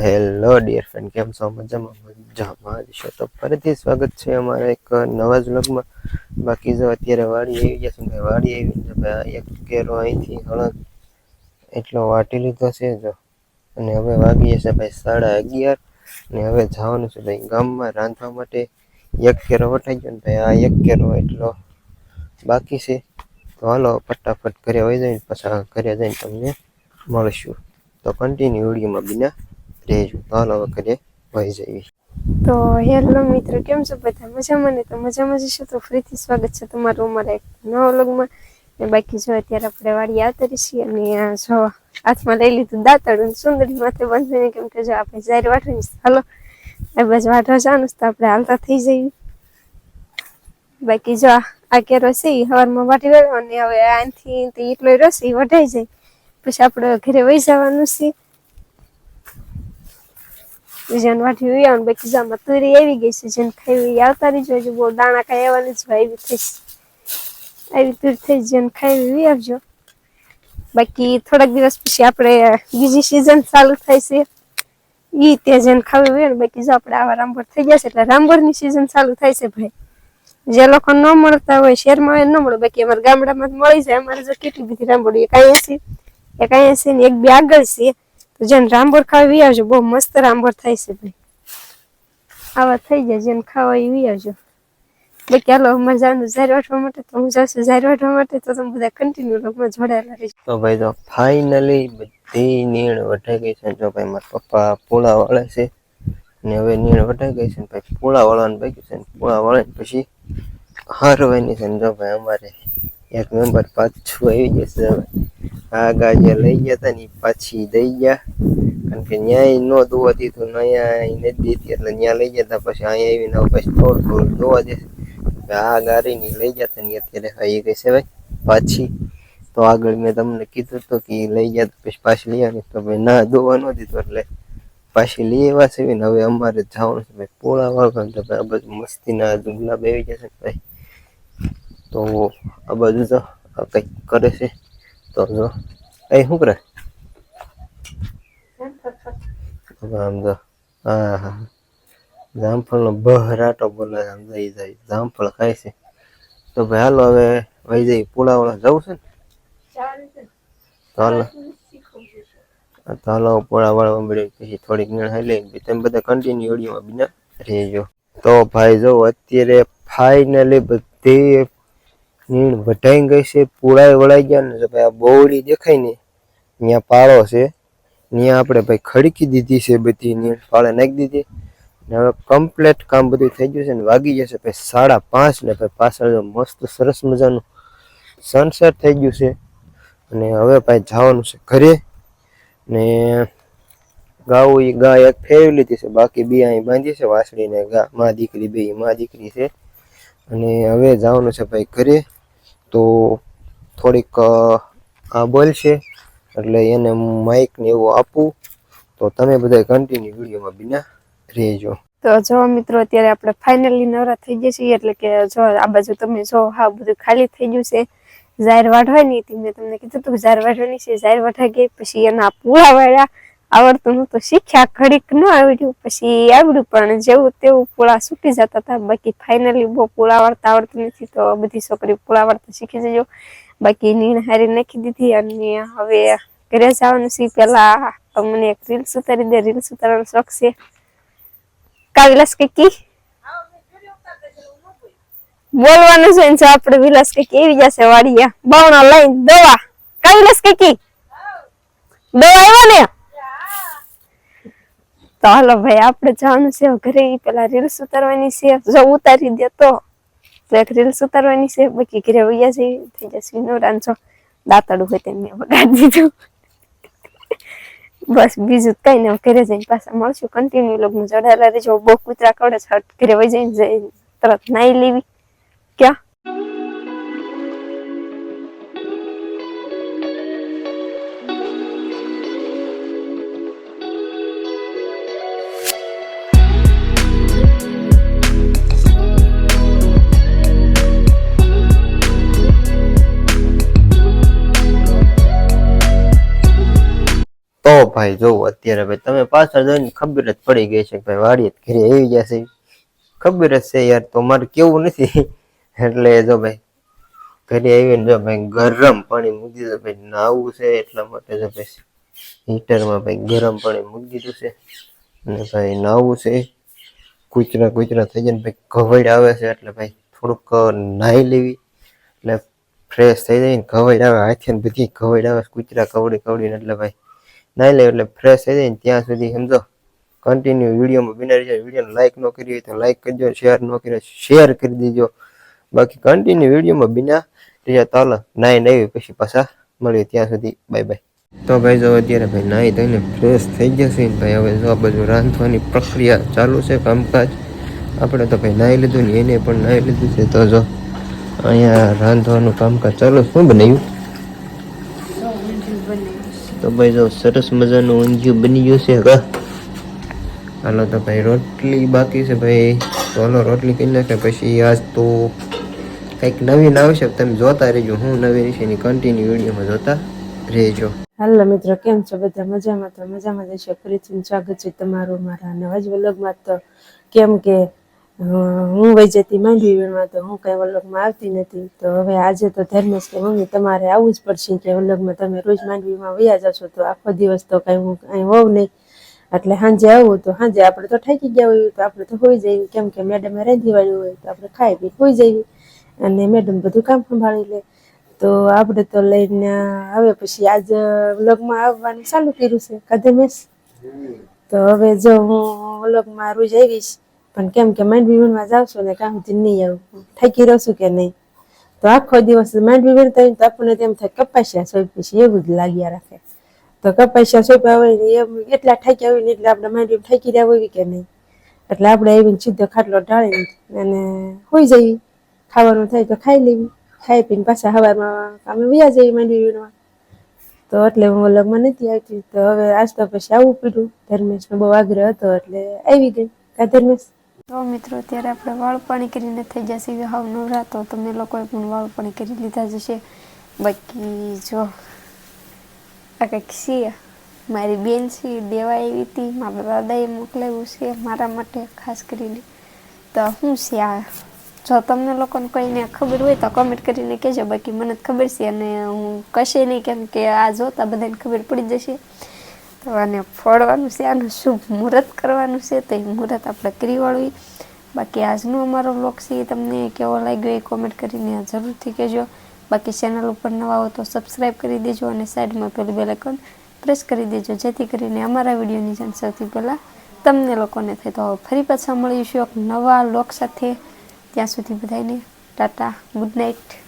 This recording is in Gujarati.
હેલો ડિયર ફ્રેન્ડ કેમ છો? મજામાં મજામાં છો? તો ફરીથી સ્વાગત છે અમારા એક નવા જ વ્લોગમાં. બાકી જો અત્યારે વાડી આવી ગયા છે ભાઈ વાડી આવી ને ભાઈ એક કેરો અહીંથી હળદ એટલો વાટી લીધો છે જો. અને હવે વાગી જશે ભાઈ સાડા અગિયાર ને હવે જવાનું છે ભાઈ ગામમાં રાંધવા માટે. એક કેરો વટાઈ ગયો ને ભાઈ, આ એક કેરો એટલો બાકી છે. તો હાલો ફટાફટ ઘરે વહી જઈને, પછી ઘરે જઈને તમને મળશું. તો કન્ટિન્યુ વિડીયોમાં બિના. રહેજો હાલો ઘરે વહી જઈએ. તો હેલો મિત્રો, કેમ છો બધા? મજામાં ને? તો મજામાં જશો તો ફરીથી સ્વાગત છે તમારું અમારા એક નવા વ્લોગમાં. ને બાકી જો અત્યારે આપણે વાડી આવતા છીએ અને જો હાથમાં લઈ લીધું દાંતડું સુંદરી માથે બંધીને કેમ કે જો આપણે જાહેર વાટવાની હાલો. એ બાજુ વાટવા જવાનું તો આપણે હાલતા થઈ જઈએ. બાકી જો આ- કેરો છે એ હવારમાં વાટી રહ્યો અને હવે આનાથી એટલો રસ એ વઢાઈ જાય. પછી આપણે ઘરે વહી જવાનું છે. જેન વાટી હોય અને બાકી જામાં તુરી આવી ગઈ છે, જેને ખાવી આવતા રહી જોજો બહુ દાણા કાંઈ આવવાની જ હોય થઈશ આવી તુર થઈ જેને ખાવી વી આવજો. બાકી થોડાક દિવસ પછી આપણે બીજી સિઝન ચાલુ થાય છે. ઈ ત્યાં જેને ખાવી હોય ને, બાકી જો આપણે આવા રામભર થઈ જશે એટલે રામભરની સિઝન ચાલુ થાય છે ભાઈ. જે લોકો ન મળતા હોય, શહેરમાં હોય ન મળે, બાકી અમારા ગામડામાં મળી જાય. અમારે જો કેટલી બધી રામભરી એક અહીંયા છે, એક અહીંયા છે ને એક બે આગળ છે. તો જેને રામભર ખાવા વી આવજો, બહુ મસ્ત રામબોર થાય છે ભાઈ. આવા થઈ જાય, જેને ખાવા એ વી આવજો. બાકી હાલો, અમારે જવાનું ઝાર વાટવા માટે, તો હું જાઉં ઝાર વાટવા માટે, તો તમે બધા કન્ટિન્યુ લોકમાં જોડાયેલા રહીશ તો ભાઈ તો ફાઇનલી બધી નીણ વટાઈ ગઈ છે, જો ભાઈ મારા પપ્પા પૂળા વાળે છે, ને હવે નીણ વટાઈ ગઈ છે, ને ભાઈ પોળા વાળવાનું બાકી છે, ને પોળા વાળે પછી હારવાની છે, ને જો ભાઈ અમારે એક મેમ્બર પાછું આવી જશે હવે. આ ગાજે લઈ ગયા હતા ને પાછી દઈ ગયા. કારણ કે ન્યાય ન દોવા દીધું ને અહીંયા નથી દીધી એટલે ત્યાં લઈ ગયા હતા પછી અહીંયા આવીને પછી થોડું થોડું દોવા દેશે આ ગાડીની લઈ ગયા હતા અત્યારે ગઈ છે ભાઈ, પાછી. તો આગળ મેં તમને કીધું તો કે લઈ ગયા તો, પછી પાછી લઈ આવી તો ભાઈ ના દોવા ન દીધું, એટલે પાછી લઈ આવ્યા છે ને હવે અમારે જવાનું છે ભાઈ પોળા વાળવા. તો ભાઈ આ બધું મસ્તીના ગુલાબ આવી જશે ભાઈ. તો આ બાજુ તો કંઈક કરે છે. તો જો એ શું કરે આમ જો હા બહરાટો બોલે જામફળ ખાય છે. તો ભાઈ, હાલો હવે વહી જઈ પુલાવાળા જવું છે ને? તો હાલો તો હાલો પછી થોડીક નીણ હાઈ લઈ તમે બધા કન્ટિન્યુ વિડીયોમાં બીના રહેજો. તો ભાઈ, જો અત્યારે ફાઇનલી બધી નીણ વઢાઈ ગઈ છે પૂળાએ વળાઈ ગયા ને ભાઈ આ બોવડી દેખાય ને ત્યાં પાળો છે. ત્યાં આપણે ભાઈ ખડકી દીધી છે બધી નીણ પાળે નાખી દીધી. ને હવે કમ્પ્લેટ કામ બધું થઈ ગયું છે ને, વાગી જશે ભાઈ સાડા પાંચ ને ભાઈ પાછળ મસ્ત સરસ મજાનું સનસેટ થઈ ગયું છે. અને હવે ભાઈ જવાનું છે ઘરે. ને ગાઉ એ ગાય એક ફેરવી લીધી છે, બાકી બે અહીં બાંધી છે વાસળીને ગા, માં દીકરી બે, માં દીકરી છે. અને હવે જવાનું છે ભાઈ ઘરે. તો થોડીક આ બોલશે એટલે એને માઇક ને એવું આપું. તો તમે બધા કન્ટિન્યુ વિડીયોમાં બીના રહેજો. તો જો મિત્રો, અત્યારે આપણે ફાઇનલી નવરા થઈ ગયા છીએ, એટલે કે જો આ બાજુ તમે જો, હા, બધું ખાલી થઈ ગયું છે. ઝાર વાઢવાની હતી, મેં તમને કીધું હતું ઝાર વાઢવાની છે ઝાર વાઢા ગઈ, પછી એના પૂળા વાળ્યા આવડતું નહોતું શીખ્યા ઘડીક ન આવડ્યું પછી આવડ્યું, પણ જેવું તેવું પૂળા છૂટી જતા હતા. બાકી ફાઇનલી બહુ પૂળા વાળતા આવડતું નથી, તો બધી છોકરી પૂળા વાળતા શીખી જજો બાકી નીણ હારી નાખી દીધી અને હવે ઘરે જવાનું છે. પેલા મને એક રીલ્સ ઉતારી દે. રીલ્સ ઉતારવાનો શોખ છે. કાવિલાસ વિલાસ કઈકી બોલવાનું છે જો આપણે વિલાસ કે કેવી જશે વાડીયા બાવણા લઈને દવા. કાવિલાસ વિલાસ કઈકી દવા આવ્યો ને? તો હાલો ભાઈ, આપણે જવાનું છે ઘરે. પેલા રીલ્સ ઉતારવાની છે. જો ઉતારી દે તો. એક રીલ્સ ઉતારવાની છે, બાકી ઘરે વૈયા જઈ થઈ જશે નવરાન છો દાંતડું હોય તેમ મેં વગાડી દીધું. બસ બીજું કઈ નહીં ઘરે જઈને પાછા મળશું. કન્ટિન્યુ લગ્ન જોડાયેલા રહેજો. બહુ કૂતરા કવડે છે. ઘરે વહી જઈને તરત નાઈ લેવી. ક્યાં? ભાઈ, જોવો અત્યારે ભાઈ, તમે પાછળ જોઈને ખબર જ પડી ગઈ છે ભાઈ વાડીએ જ ઘરે આવી છે. ખબર જ છે યાર, તો મારે કેવું નથી. એટલે જો ભાઈ, ઘરે આવીને જો ભાઈ, ગરમ પાણી મૂકી દીધું ભાઈ, નાવું છે એટલા માટે જો ભાઈ, હીટરમાં ભાઈ ગરમ પાણી મૂકી દીધું છે. અને ભાઈ, નાવું છે. કૂચરા કૂચરા થઈ જાય ભાઈ, ઘવડ આવે છે, એટલે ભાઈ, થોડુંક નાહી લેવી. એટલે ફ્રેશ થઈ જાય ને ઘવાઈડ આવે હાથે બધી ઘવડ આવે કૂચરા કવડી કવડીને, એટલે ભાઈ નાહી લે એટલે ફ્રેશ થઈ જાય ત્યાં સુધી, સમજો? કન્ટિન્યુ વિડીયોમાં બિનારી જાય વિડીયોને લાઇક ન કરી હોય તો લાઇક કરજો શેર ન કરી શેર કરી દેજો. બાકી કન્ટિન્યુ વિડીયોમાં બિના રહ્યા તો હાલો નાહી નાહી પછી પાછા મળીએ ત્યાં સુધી. બાય બાય તો ભાઈ જો અત્યારે ભાઈ નાહી થઈને ફ્રેશ થઈ જશે ભાઈ, હવે જો આ બધું રાંધવાની પ્રક્રિયા ચાલુ છે કામકાજ, આપણે તો ભાઈ નાહી લીધું ને એને પણ નાહી લીધું છે. તો જો, અહીંયા રાંધવાનું કામકાજ ચાલુ શું બનાવ્યું? તો ભાઈ જો સરસ મજાનું ઊંધિયું બની ગયું છે હવે હાલો તો ભાઈ રોટલી બાકી છે ભાઈ. તો હાલો રોટલી કરી નાખે, પછી આજ તો કંઈક નવીન આવશે તમે જોતા રહેજો. હું નવીન છે એની કન્ટિન્યુ વિડીયોમાં જોતા રહેજો. હાલો મિત્રો, કેમ છો? બધા મજામાં? તો મજામાં જ છે ફરીથી સ્વાગત છે તમારું મારા નવા જ વલોગમાં. તો કેમ કે હું વહી જતી માંડવી વીણમાં તો હું કંઈ વલ્લભમાં આવતી નથી. તો હવે આજે તો ધર્મેશ કે મમ્મી તમારે આવવું જ પડશે કે વલ્લભમાં તમે રોજ માંડવીમાં વયા જશો તો આખો દિવસ તો કઈ હું કઈ હોઉં નહીં. એટલે સાંજે આવું તો સાંજે આપણે તો થાકી ગયા હોય, તો આપણે તો હોઈ જઈએ. કેમ કે મેડમે રાંધી વાળ્યું હોય, તો આપણે ખાઈ પી હોઈ જઈએ. અને મેડમ બધું કામ સંભાળી લે. તો આપણે તો લઈને આવે પછી આજ વ્લોગમાં આવવાનું ચાલુ કર્યું છે. કદમેશ તો હવે જો હું વ્લોગમાં રોજ આવીશ પણ કેમ કે માંડવી વીણવા જાઉં છું ને કામ સુધી નહીં આવું. થાકી રહું છું કે નહીં. તો આખો દિવસ માંડવી વીણતા હોય તો આપણને તેમ થાય કપાસિયા સોંપી છે એવું જ લાગ્યા રાખે. તો કપાસિયા સોંપ્યા હોય ને એમ એટલા થાક્યા હોય ને એટલે આપણે માંડવી થાકી રહ્યા હોય કે નહીં. એટલે આપણે આવીને સીધો ખાટલો ઢાળી અને હોઈ જઈએ. ખાવાનું થાય તો ખાઈ લેવી ખાઈ પીને પાછા હવામાં કામે વ્યા જઈએ માંડવી વીણવા તો એટલે હું લગ્નમાં નથી આવતી. તો હવે આજ તો પછી આવવું પડ્યું ધર્મેશનો બહુ આગ્રહ હતો એટલે આવી ગઈ. કા ધર્મેશ? તો મિત્રો ત્યારે આપણે વાળ કરીને થઈ જશે હાવ નવરા તો તમે લોકોએ પણ વાળપાણી કરી લીધા જશે બાકી જો, આ કંઈક છે. મારી બેન છે દેવા આવી હતી. મારા દાદાએ મોકલાવ્યું છે, મારા માટે ખાસ કરીને. તો શું છે આ? જો તમને લોકોને કોઈને ખબર હોય તો કમેન્ટ કરીને કહેજો. બાકી મને ખબર છે અને હું કશે નહીં કેમ કે આ જોતા બધાને ખબર પડી જશે. તો આને ફળવાનું છે, આનું શુભ મુહૂર્ત કરવાનું છે, તો એ મુહૂર્ત આપણે કરી વાળવી. બાકી આજનો અમારો બ્લોગ છે એ તમને કેવો લાગ્યો એ કોમેન્ટ કરીને જરૂરથી કહેજો. બાકી ચેનલ ઉપર નવા હો તો સબસ્ક્રાઈબ કરી દેજો અને સાઈડમાં પેલું બેલેકન પ્રેસ કરી દેજો, જેથી કરીને અમારા વિડીયોની જાણ સૌથી પહેલાં તમને લોકોને થાય. તો હવે ફરી પાછા મળીશું એક નવા લોક સાથે. ત્યાં સુધી બધાને ટાટા ગુડ નાઇટ